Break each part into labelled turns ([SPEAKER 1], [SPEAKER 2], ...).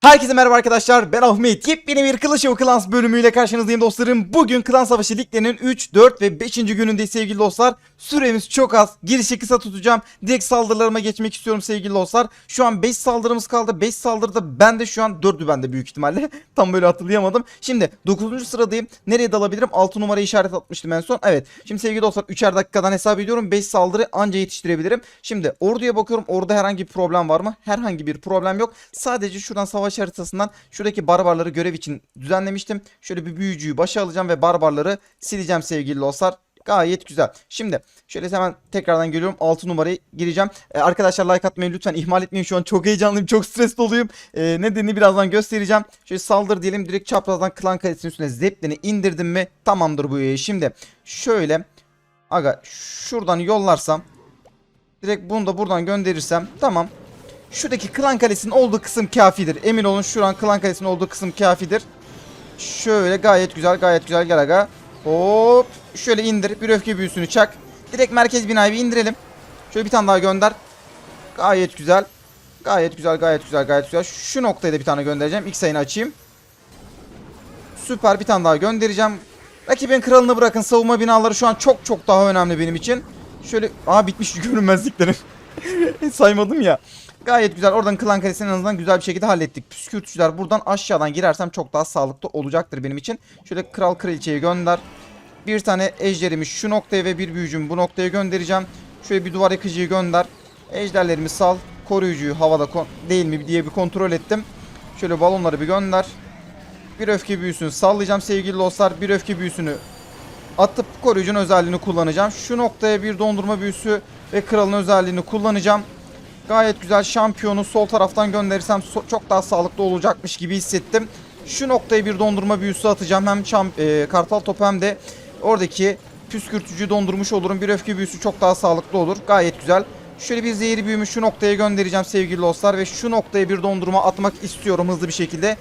[SPEAKER 1] Herkese merhaba arkadaşlar ben Ahmet. Yepyeni bir Clash of Clans bölümüyle karşınızdayım dostlarım. Bugün Klan Savaşı liglerinin 3, 4 ve 5. günündeyiz sevgili dostlar. Süremiz çok az girişi kısa tutacağım. Direkt saldırılarıma geçmek istiyorum sevgili dostlar. Şu an 5 saldırımız kaldı 5 saldırıda ben de şu an 4'ü bende büyük ihtimalle. Tam böyle hatırlayamadım. Şimdi 9. sıradayım. Nereye dalabilirim? 6 numara işaret atmıştım en son. Evet şimdi sevgili dostlar 3'er dakikadan hesap ediyorum. 5 saldırı anca yetiştirebilirim. Şimdi orduya bakıyorum. Orada herhangi bir problem var mı? Herhangi bir problem yok. Sadece şuradan savaş haritasından şuradaki barbarları görev için düzenlemiştim. Şöyle bir büyücüyü başa alacağım ve barbarları sileceğim sevgili dostlar. Gayet güzel. Şimdi şöyle hemen tekrardan geliyorum. 6 numarayı gireceğim. Ee, arkadaşlar like atmayı lütfen ihmal etmeyin. Şu an çok heyecanlıyım. Çok stresli doluyum. Ee, nedenini birazdan göstereceğim. Şöyle saldır diyelim. Direkt çaprazdan klan kalesinin üstüne zeplini indirdim mi tamamdır bu iş. Şimdi şöyle aga şuradan yollarsam direkt bunu da buradan gönderirsem tamam. Şuradaki klan kalesinin olduğu kısım kafidir. Emin olun şu an klan kalesinin olduğu kısım kafidir. Şöyle gayet güzel gayet güzel gel aga. Hop. Şöyle indir. Bir öfke büyüsünü çak. Direkt merkez binayı bir indirelim. Şöyle bir tane daha gönder. Gayet güzel. Gayet güzel gayet güzel gayet güzel. Şu noktaya da bir tane göndereceğim. İlk sayını açayım. Süper bir tane daha göndereceğim. Rakibin kralını bırakın. Savunma binaları şu an çok çok daha önemli benim için. Şöyle aa bitmiş görünmezliklerim. Saymadım ya. Gayet güzel. Oradan klan kalesini en azından güzel bir şekilde hallettik. Püskürtücüler buradan aşağıdan girersem çok daha sağlıklı olacaktır benim için. Şöyle kral kraliçeyi gönder. Bir tane ejderimi şu noktaya ve bir büyücümü bu noktaya göndereceğim. Şöyle bir duvar yıkıcıyı gönder. Ejderlerimi sal. Koruyucuyu havada değil mi diye bir kontrol ettim. Şöyle balonları bir gönder. Bir öfke büyüsünü sallayacağım sevgili dostlar. Bir öfke büyüsünü atıp koruyucunun özelliğini kullanacağım. Şu noktaya bir dondurma büyüsü ve kralın özelliğini kullanacağım. Gayet güzel şampiyonu sol taraftan gönderirsem so- çok daha sağlıklı olacakmış gibi hissettim. Şu noktaya bir dondurma büyüsü atacağım. Hem şamp e, kartal topu hem de oradaki püskürtücü dondurmuş olurum. Bir öfke büyüsü çok daha sağlıklı olur. Gayet güzel. Şöyle bir zehir büyümü şu noktaya göndereceğim sevgili dostlar. Ve şu noktaya bir dondurma atmak istiyorum hızlı bir şekilde.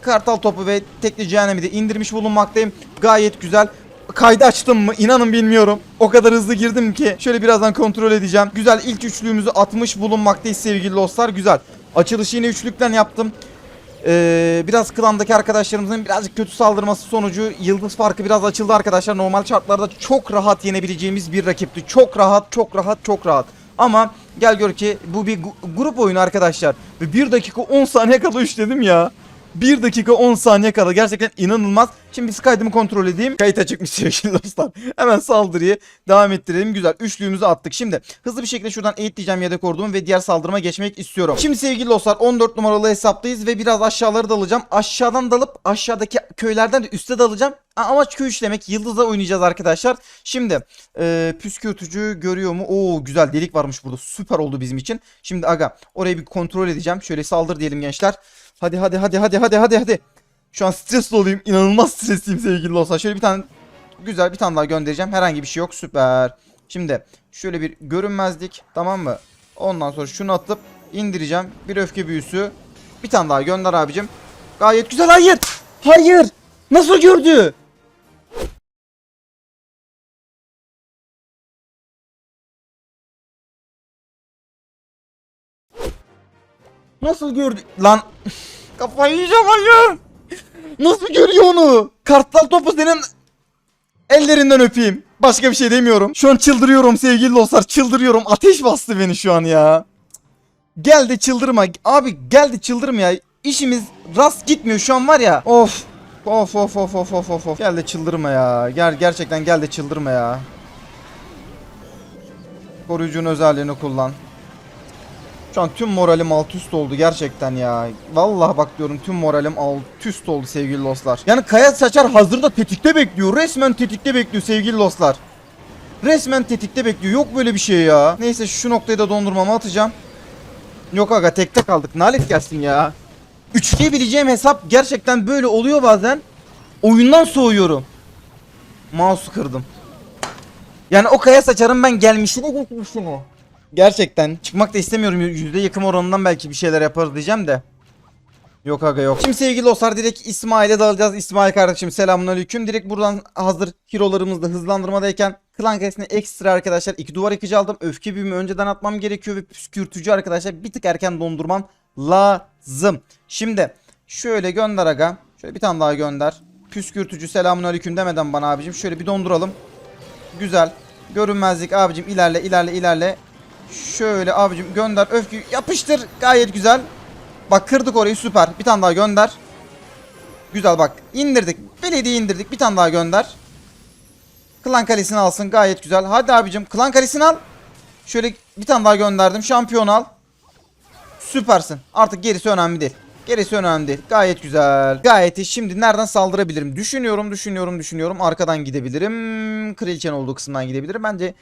[SPEAKER 1] Kartal topu ve tekli cehennemi de indirmiş bulunmaktayım. Gayet güzel. Kaydı açtım mı inanın bilmiyorum. O kadar hızlı girdim ki. Şöyle birazdan kontrol edeceğim. Güzel ilk üçlüğümüzü atmış bulunmaktayız sevgili dostlar. Güzel. Açılışı yine üçlükten yaptım. Ee, biraz klandaki arkadaşlarımızın birazcık kötü saldırması sonucu yıldız farkı biraz açıldı arkadaşlar. Normal şartlarda çok rahat yenebileceğimiz bir rakipti. Çok rahat, çok rahat, çok rahat. Ama gel gör ki bu bir grup oyunu arkadaşlar. Ve 1 dakika 10 saniye kala üçledim ya. 1 dakika 10 saniye kala gerçekten inanılmaz. Şimdi biz kaydımı kontrol edeyim. Kayıt açıkmış sevgili dostlar. Hemen saldırıyı devam ettirelim. Güzel. Üçlüğümüzü attık. Şimdi hızlı bir şekilde şuradan eğitleyeceğim yedek ordumu ve diğer saldırıma geçmek istiyorum. Şimdi sevgili dostlar 14 numaralı hesaptayız ve biraz aşağıları dalacağım. Aşağıdan dalıp aşağıdaki köylerden de üste dalacağım. Amaç köy işlemek. Yıldızla oynayacağız arkadaşlar. Şimdi e, püskürtücü görüyor mu? Oo güzel delik varmış burada. Süper oldu bizim için. Şimdi aga orayı bir kontrol edeceğim. Şöyle saldır diyelim gençler. Hadi hadi hadi hadi hadi hadi hadi. Şu an stresli olayım. İnanılmaz stresliyim sevgili dostlar. Şöyle bir tane güzel bir tane daha göndereceğim. Herhangi bir şey yok. Süper. Şimdi şöyle bir görünmezlik tamam mı? Ondan sonra şunu atıp indireceğim. Bir öfke büyüsü. Bir tane daha gönder abicim. Gayet güzel. Hayır. Hayır. Nasıl gördü? Nasıl gördü? Lan kafayı yiyeceğim hayır. Nasıl görüyor onu? Kartal topu senin ellerinden öpeyim. Başka bir şey demiyorum. Şu an çıldırıyorum sevgili dostlar. Çıldırıyorum. Ateş bastı beni şu an ya. Gel de çıldırma. Abi gel de çıldırma ya. İşimiz rast gitmiyor şu an var ya. Of. Of of of of of of. Gel de çıldırma ya. Gel gerçekten gel de çıldırma ya. Koruyucunun özelliğini kullan. Şu an tüm moralim alt üst oldu gerçekten ya. Vallahi bak diyorum tüm moralim alt üst oldu sevgili dostlar. Yani Kaya Saçar hazırda tetikte bekliyor. Resmen tetikte bekliyor sevgili dostlar. Resmen tetikte bekliyor. Yok böyle bir şey ya. Neyse şu noktayı da dondurmama atacağım. Yok aga tekte kaldık. Nalet gelsin ya. Üçleyebileceğim hesap gerçekten böyle oluyor bazen. Oyundan soğuyorum. Mouse'u kırdım. Yani o Kaya Saçar'ın ben gelmişini geçmişini. Gerçekten çıkmak da istemiyorum. Yüzde yakın oranından belki bir şeyler yaparız diyeceğim de. Yok aga yok. Şimdi sevgili dostlar direkt İsmail'e dalacağız. İsmail kardeşim selamünaleyküm. Direkt buradan hazır hero'larımız da hızlandırmadayken klan kalesine ekstra arkadaşlar iki duvar yıkıcı aldım. Öfke büyümü önceden atmam gerekiyor ve püskürtücü arkadaşlar bir tık erken dondurmam lazım. Şimdi Şöyle gönder aga. Şöyle bir tane daha gönder. Püskürtücü selamun aleyküm demeden bana abicim. Şöyle bir donduralım. Güzel. Görünmezlik abicim ilerle ilerle ilerle. Şöyle abicim gönder öfkü yapıştır. Gayet güzel. Bak kırdık orayı süper. Bir tane daha gönder. Güzel bak indirdik. Belediye indirdik. Bir tane daha gönder. Klan kalesini alsın gayet güzel. Hadi abicim klan kalesini al. Şöyle bir tane daha gönderdim. Şampiyon al. Süpersin. Artık gerisi önemli değil. Gerisi önemli değil. Gayet güzel. Gayet iyi. Şimdi nereden saldırabilirim? Düşünüyorum, düşünüyorum, düşünüyorum. Arkadan gidebilirim. Kraliçenin olduğu kısımdan gidebilirim. Bence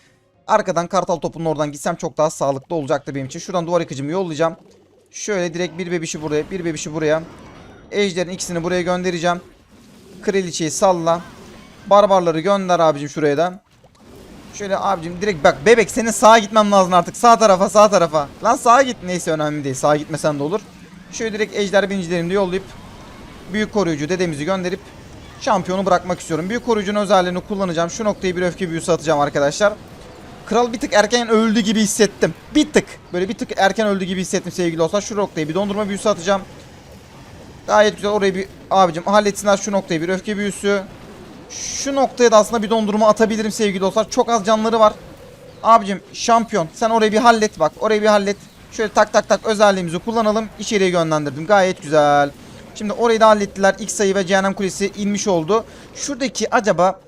[SPEAKER 1] arkadan kartal topunun oradan gitsem çok daha sağlıklı olacaktı benim için. Şuradan duvar yıkıcımı yollayacağım. Şöyle direkt bir bebişi buraya, bir bebişi buraya. Ejder'in ikisini buraya göndereceğim. Kraliçeyi salla. Barbarları gönder abicim şuraya da. Şöyle abicim direkt bak bebek senin sağa gitmem lazım artık. Sağ tarafa sağ tarafa. Lan sağa git. Neyse önemli değil. Sağa gitmesen de olur. Şöyle direkt ejder binicilerimi de yollayıp büyük koruyucu dedemizi gönderip şampiyonu bırakmak istiyorum. Büyük koruyucunun özelliğini kullanacağım. Şu noktayı bir öfke büyüsü atacağım arkadaşlar. Kral bir tık erken öldü gibi hissettim. Bir tık. Böyle bir tık erken öldü gibi hissettim sevgili dostlar. Şu noktayı bir dondurma büyüsü atacağım. Gayet güzel orayı bir abicim halletsinler şu noktayı bir öfke büyüsü. Şu noktaya da aslında bir dondurma atabilirim sevgili dostlar. Çok az canları var. Abicim şampiyon sen orayı bir hallet bak. Orayı bir hallet. Şöyle tak tak tak özelliğimizi kullanalım. İçeriye yönlendirdim. Gayet güzel. Şimdi orayı da hallettiler. İlk sayı ve cehennem kulesi inmiş oldu. Şuradaki acaba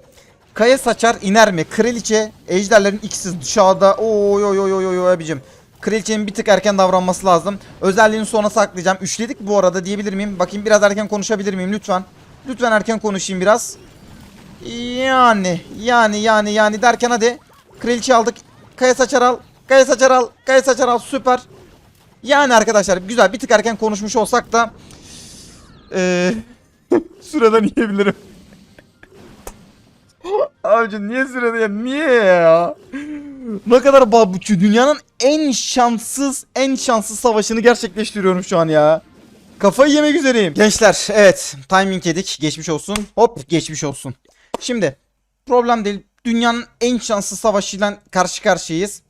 [SPEAKER 1] kaya saçar iner mi? Kraliçe ejderlerin ikisi dışarıda. Oy oy oy oy oy abicim. Kraliçenin bir tık erken davranması lazım. Özelliğini sona saklayacağım. Üçledik bu arada diyebilir miyim? Bakayım biraz erken konuşabilir miyim lütfen? Lütfen erken konuşayım biraz. Yani yani yani yani derken hadi. Kraliçe aldık. Kaya saçar al. Kaya saçar al. Kaya saçar al. Süper. Yani arkadaşlar güzel bir tık erken konuşmuş olsak da eee süreden yiyebilirim. Abicim niye sürede ya? Niye ya? Ne kadar babuçu dünyanın en şanssız en şanssız savaşını gerçekleştiriyorum şu an ya. Kafayı yemek üzereyim. Gençler evet timing yedik. Geçmiş olsun. Hop geçmiş olsun. Şimdi problem değil. Dünyanın en şanssız savaşıyla karşı karşıyayız.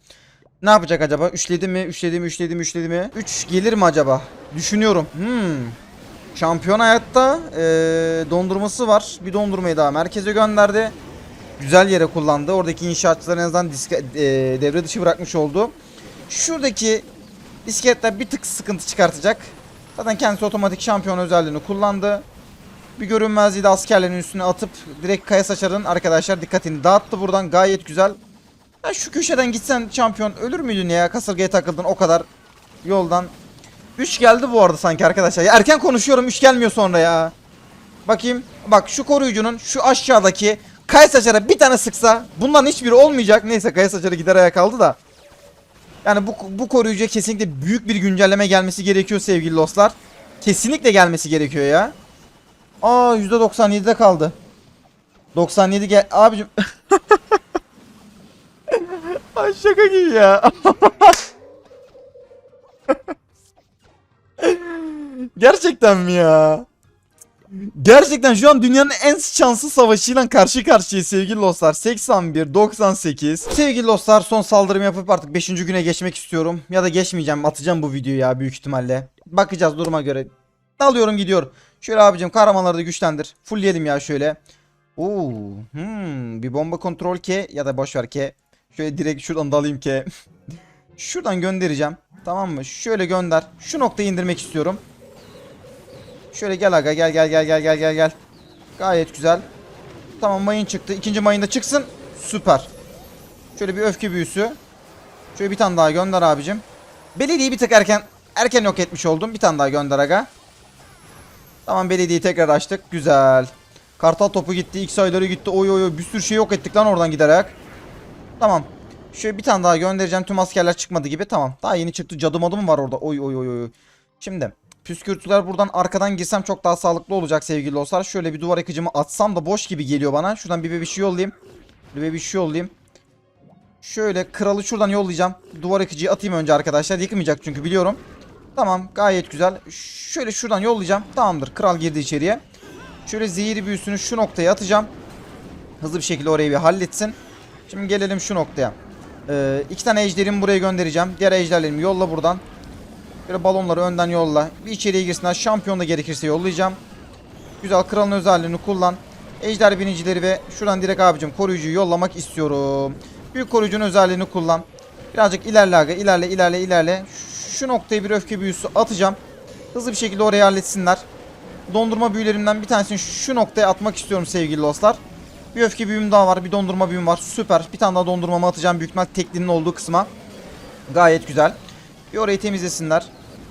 [SPEAKER 1] Ne yapacak acaba? Üçledi mi? Üçledi mi? Üçledi mi? Üçledi mi? Üç gelir mi acaba? Düşünüyorum. Hmm. Şampiyon hayatta ee, dondurması var. Bir dondurmayı daha merkeze gönderdi. Güzel yere kullandı. Oradaki inşaatçıları en azından diske, ee, devre dışı bırakmış oldu. Şuradaki iskeletler bir tık sıkıntı çıkartacak. Zaten kendisi otomatik şampiyon özelliğini kullandı. Bir görünmezliği de askerlerin üstüne atıp direkt kaya saçarın arkadaşlar dikkatini dağıttı buradan. Gayet güzel. Ya şu köşeden gitsen şampiyon ölür müydün ya? Kasırgaya takıldın o kadar yoldan. 3 geldi bu arada sanki arkadaşlar. Ya erken konuşuyorum 3 gelmiyor sonra ya. Bakayım. Bak şu koruyucunun şu aşağıdaki kaya saçara bir tane sıksa bunların hiçbiri olmayacak. Neyse kaya saçarı gider ayağa kaldı da. Yani bu, bu koruyucuya kesinlikle büyük bir güncelleme gelmesi gerekiyor sevgili dostlar. Kesinlikle gelmesi gerekiyor ya. Aa %97'de kaldı. 97 gel abicim. Ay şaka gibi ya. Gerçekten mi ya? Gerçekten şu an dünyanın en şanssız savaşıyla karşı karşıyayız sevgili dostlar. 81, 98. Sevgili dostlar son saldırımı yapıp artık 5. güne geçmek istiyorum. Ya da geçmeyeceğim atacağım bu videoyu ya büyük ihtimalle. Bakacağız duruma göre. Dalıyorum gidiyor. Şöyle abicim kahramanları da güçlendir. Fullleyelim ya şöyle. Oo, hmm, bir bomba kontrol K ya da boşver K. Şöyle direkt şuradan dalayım K. şuradan göndereceğim. Tamam mı? Şöyle gönder. Şu noktayı indirmek istiyorum. Şöyle gel aga gel gel gel gel gel gel gel. Gayet güzel. Tamam mayın çıktı. İkinci mayın da çıksın. Süper. Şöyle bir öfke büyüsü. Şöyle bir tane daha gönder abicim. Belediyeyi bir tık erken erken yok etmiş oldum. Bir tane daha gönder aga. Tamam belediyeyi tekrar açtık. Güzel. Kartal topu gitti. X sayıları gitti. Oy oy oy. Bir sürü şey yok ettik lan oradan giderek. Tamam. Şöyle bir tane daha göndereceğim. Tüm askerler çıkmadı gibi. Tamam. Daha yeni çıktı. Cadı madı mı var orada? Oy oy oy oy. Şimdi. Püskürtüler buradan arkadan girsem çok daha sağlıklı olacak sevgili dostlar. Şöyle bir duvar yıkıcımı atsam da boş gibi geliyor bana. Şuradan bir bebiş yollayayım. Bir bebiş yollayayım. Şöyle kralı şuradan yollayacağım. Duvar yıkıcıyı atayım önce arkadaşlar. Yıkmayacak çünkü biliyorum. Tamam gayet güzel. Şöyle şuradan yollayacağım. Tamamdır. Kral girdi içeriye. Şöyle zehir büyüsünü şu noktaya atacağım. Hızlı bir şekilde orayı bir halletsin. Şimdi gelelim şu noktaya. Ee, iki tane ejderimi buraya göndereceğim. Diğer ejderlerimi yolla buradan. Böyle balonları önden yolla. Bir içeriye girsinler. Şampiyon da gerekirse yollayacağım. Güzel kralın özelliğini kullan. Ejder binicileri ve şuradan direkt abicim koruyucuyu yollamak istiyorum. Büyük koruyucunun özelliğini kullan. Birazcık ilerle aga. ilerle ilerle ilerle. Şu noktaya bir öfke büyüsü atacağım. Hızlı bir şekilde oraya halletsinler. Dondurma büyülerinden bir tanesini şu noktaya atmak istiyorum sevgili dostlar. Bir öfke büyüm daha var. Bir dondurma büyüm var. Süper. Bir tane daha dondurmamı atacağım. Büyük ihtimal teklinin olduğu kısma. Gayet güzel. Bir orayı temizlesinler.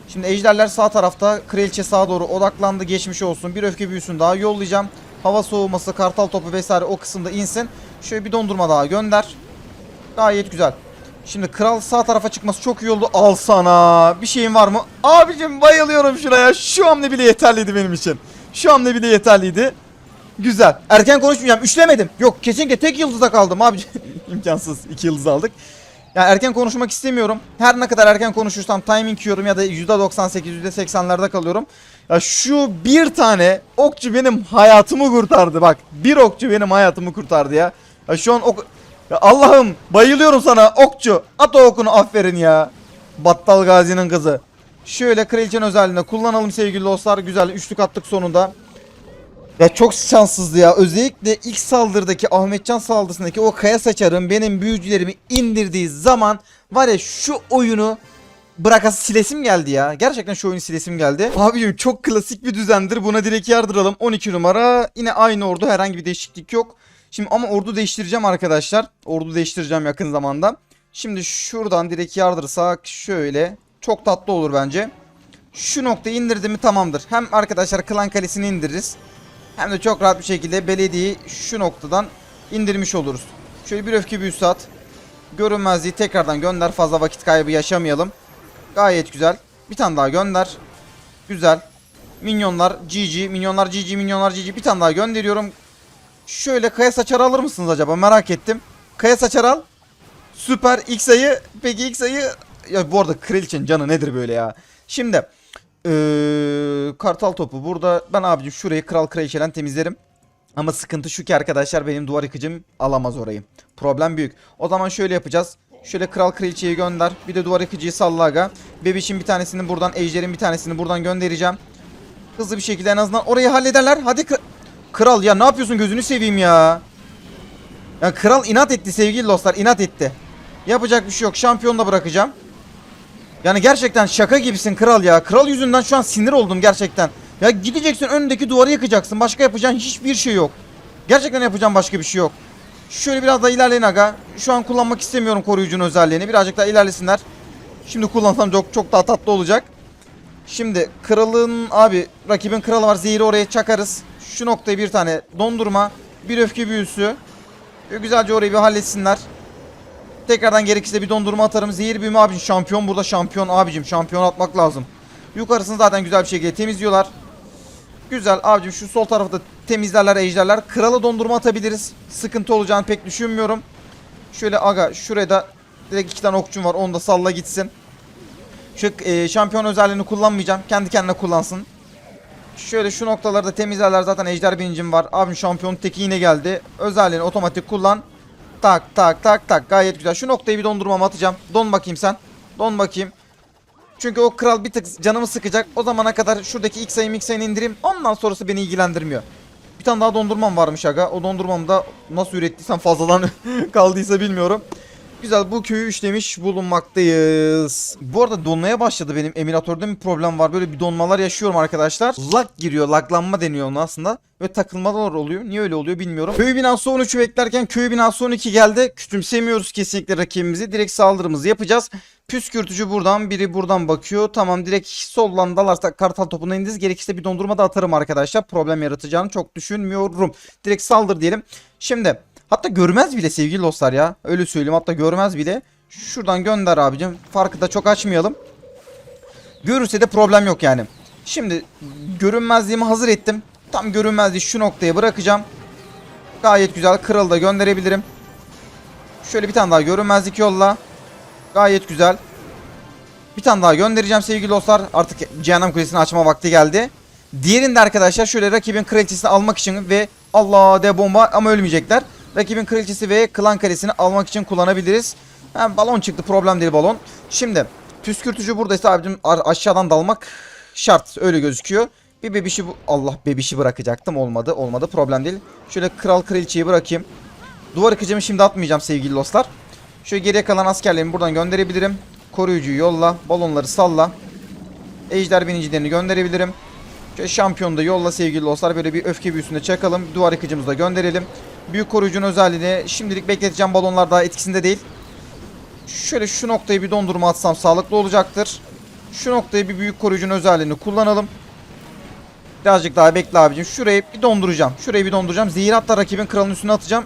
[SPEAKER 1] Şimdi ejderler sağ tarafta. Kraliçe sağa doğru odaklandı. Geçmiş olsun. Bir öfke büyüsünü daha yollayacağım. Hava soğuması, kartal topu vesaire o kısımda insin. Şöyle bir dondurma daha gönder. Gayet güzel. Şimdi kral sağ tarafa çıkması çok iyi oldu. Al sana. Bir şeyin var mı? Abicim bayılıyorum şuraya. Şu hamle bile yeterliydi benim için. Şu hamle bile yeterliydi. Güzel. Erken konuşmayacağım. Üçlemedim. Yok kesinlikle tek yıldızda kaldım abi. İmkansız. İki yıldız aldık. Ya erken konuşmak istemiyorum. Her ne kadar erken konuşursam timing yiyorum ya da %98, %80'lerde kalıyorum. Ya şu bir tane okçu benim hayatımı kurtardı bak. Bir okçu benim hayatımı kurtardı ya. Ya şu an ok... Allah'ım bayılıyorum sana okçu. At o okunu aferin ya. Battal Gazi'nin kızı. Şöyle kraliçenin özelliğinde kullanalım sevgili dostlar. Güzel üçlük attık sonunda. Ya çok şanssızdı ya. Özellikle ilk saldırıdaki Ahmetcan saldırısındaki o kaya saçarın benim büyücülerimi indirdiği zaman var ya şu oyunu bırakası silesim geldi ya. Gerçekten şu oyunu silesim geldi. Abicim çok klasik bir düzendir. Buna direkt yardıralım. 12 numara. Yine aynı ordu. Herhangi bir değişiklik yok. Şimdi ama ordu değiştireceğim arkadaşlar. Ordu değiştireceğim yakın zamanda. Şimdi şuradan direkt yardırsak şöyle. Çok tatlı olur bence. Şu noktayı indirdi mi tamamdır. Hem arkadaşlar klan kalesini indiririz. Hem de çok rahat bir şekilde belediyeyi şu noktadan indirmiş oluruz. Şöyle bir öfke büyüsü at. Görünmezliği tekrardan gönder. Fazla vakit kaybı yaşamayalım. Gayet güzel. Bir tane daha gönder. Güzel. Minyonlar GG, minyonlar GG, minyonlar GG. Bir tane daha gönderiyorum. Şöyle kaya saçar alır mısınız acaba? Merak ettim. Kaya saçar al. Süper. X sayı. Peki X sayı. Ya bu arada kraliçenin canı nedir böyle ya? Şimdi. Ee, kartal topu burada. Ben abicim şurayı kral kraliçeden temizlerim. Ama sıkıntı şu ki arkadaşlar benim duvar yıkıcım alamaz orayı. Problem büyük. O zaman şöyle yapacağız. Şöyle kral kraliçeyi gönder. Bir de duvar yıkıcıyı salla aga. Bebişin bir tanesini buradan, ejderin bir tanesini buradan göndereceğim. Hızlı bir şekilde en azından orayı hallederler. Hadi kra- kral ya ne yapıyorsun gözünü seveyim ya. Ya kral inat etti sevgili dostlar inat etti. Yapacak bir şey yok. Şampiyonla bırakacağım. Yani gerçekten şaka gibisin kral ya. Kral yüzünden şu an sinir oldum gerçekten. Ya gideceksin önündeki duvarı yıkacaksın. Başka yapacağın hiçbir şey yok. Gerçekten yapacağım başka bir şey yok. Şöyle biraz daha ilerleyin aga. Şu an kullanmak istemiyorum koruyucunun özelliğini. Birazcık daha ilerlesinler. Şimdi kullansam çok çok daha tatlı olacak. Şimdi kralın abi rakibin kralı var. Zehri oraya çakarız. Şu noktaya bir tane dondurma. Bir öfke büyüsü. Güzelce orayı bir halletsinler. Tekrardan gerekirse bir dondurma atarım. Zehir büyümü abicim şampiyon burada şampiyon abicim. Şampiyon atmak lazım. Yukarısını zaten güzel bir şekilde temizliyorlar. Güzel abicim şu sol tarafta temizlerler ejderler. Kralı dondurma atabiliriz. Sıkıntı olacağını pek düşünmüyorum. Şöyle aga şuraya da direkt iki tane okçum var. Onu da salla gitsin. Şu e, şampiyon özelliğini kullanmayacağım. Kendi kendine kullansın. Şöyle şu noktaları da temizlerler. Zaten ejder bilincim var. Abim şampiyon teki yine geldi. Özelliğini otomatik kullan. Tak tak tak tak gayet güzel. Şu noktayı bir dondurmama atacağım. Don bakayım sen. Don bakayım. Çünkü o kral bir tık canımı sıkacak. O zamana kadar şuradaki X sayım X sayını indireyim. Ondan sonrası beni ilgilendirmiyor. Bir tane daha dondurmam varmış aga. O dondurmamı da nasıl ürettiysem fazladan kaldıysa bilmiyorum. Güzel bu köyü işlemiş bulunmaktayız. Bu arada donmaya başladı benim emülatörde bir problem var. Böyle bir donmalar yaşıyorum arkadaşlar. Lag giriyor. Laglanma deniyor ona aslında. Ve takılmalar oluyor. Niye öyle oluyor bilmiyorum. Köy binası 13'ü beklerken köy binası 12 geldi. Küçümsemiyoruz kesinlikle rakibimizi. Direkt saldırımızı yapacağız. Püskürtücü buradan biri buradan bakıyor. Tamam direkt soldan dalarsak kartal topuna indiriz. Gerekirse bir dondurma da atarım arkadaşlar. Problem yaratacağını çok düşünmüyorum. Direkt saldır diyelim. Şimdi hatta görmez bile sevgili dostlar ya. Öyle söyleyeyim hatta görmez bile. Şuradan gönder abicim. Farkı da çok açmayalım. Görürse de problem yok yani. Şimdi görünmezliğimi hazır ettim. Tam görünmezliği şu noktaya bırakacağım. Gayet güzel. Kralı da gönderebilirim. Şöyle bir tane daha görünmezlik yolla. Gayet güzel. Bir tane daha göndereceğim sevgili dostlar. Artık Cehennem Kulesi'ni açma vakti geldi. Diğerinde arkadaşlar şöyle rakibin kraliçesini almak için ve Allah de bomba ama ölmeyecekler. Rakibin kraliçesi ve klan kalesini almak için kullanabiliriz. Ha, balon çıktı problem değil balon. Şimdi Püskürtücü buradaysa abicim aşağıdan dalmak şart. Öyle gözüküyor. Bir bebişi bu... Allah bebişi bırakacaktım. Olmadı. Olmadı. Problem değil. Şöyle kral kraliçeyi bırakayım. Duvar yıkıcımı şimdi atmayacağım sevgili dostlar. Şöyle geriye kalan askerlerimi buradan gönderebilirim. Koruyucuyu yolla. Balonları salla. Ejder binicilerini gönderebilirim. Şöyle şampiyonu da yolla sevgili dostlar. Böyle bir öfke büyüsünde çakalım. Duvar yıkıcımızı da gönderelim. Büyük koruyucunun özelliğini şimdilik bekleteceğim. Balonlar daha etkisinde değil. Şöyle şu noktayı bir dondurma atsam sağlıklı olacaktır. Şu noktayı bir büyük koruyucunun özelliğini kullanalım. Birazcık daha bekle abicim. Şurayı bir donduracağım. Şurayı bir donduracağım. Zehir hatta rakibin kralının üstüne atacağım.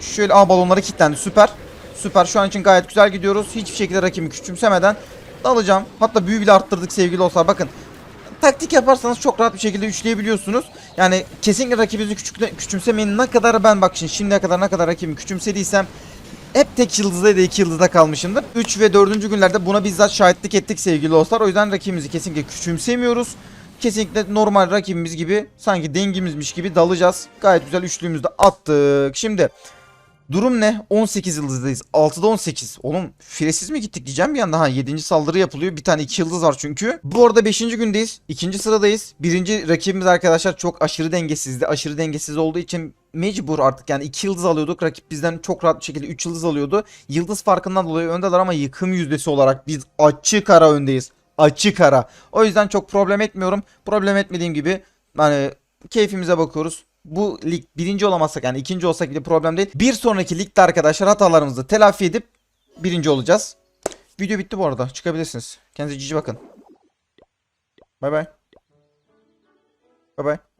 [SPEAKER 1] Şöyle a balonları kilitlendi. Süper. Süper. Şu an için gayet güzel gidiyoruz. Hiçbir şekilde rakibi küçümsemeden dalacağım. Hatta büyü bile arttırdık sevgili dostlar. Bakın taktik yaparsanız çok rahat bir şekilde üçleyebiliyorsunuz. Yani kesinlikle rakibinizi küçük, küçümsemeyin. Ne kadar ben bak şimdi şimdiye kadar ne kadar rakibimi küçümsediysem hep tek yıldızda ya da iki yıldızda kalmışımdır. 3 ve 4. günlerde buna bizzat şahitlik ettik sevgili dostlar. O yüzden rakibimizi kesinlikle küçümsemiyoruz. Kesinlikle normal rakibimiz gibi sanki dengimizmiş gibi dalacağız. Gayet güzel üçlüğümüzü de attık. Şimdi durum ne? 18 yıldızdayız. 6'da 18. Oğlum firesiz mi gittik diyeceğim bir anda. Ha 7. saldırı yapılıyor. Bir tane 2 yıldız var çünkü. Bu arada 5. gündeyiz. 2. sıradayız. Birinci rakibimiz arkadaşlar çok aşırı dengesizdi. Aşırı dengesiz olduğu için mecbur artık yani 2 yıldız alıyorduk. Rakip bizden çok rahat bir şekilde 3 yıldız alıyordu. Yıldız farkından dolayı öndeler ama yıkım yüzdesi olarak biz açık ara öndeyiz. Açık ara. O yüzden çok problem etmiyorum. Problem etmediğim gibi hani keyfimize bakıyoruz. Bu lig birinci olamazsak yani ikinci olsak bile problem değil. Bir sonraki ligde arkadaşlar hatalarımızı telafi edip birinci olacağız. Video bitti bu arada. Çıkabilirsiniz. Kendinize cici bakın. Bay bay. Bay bay.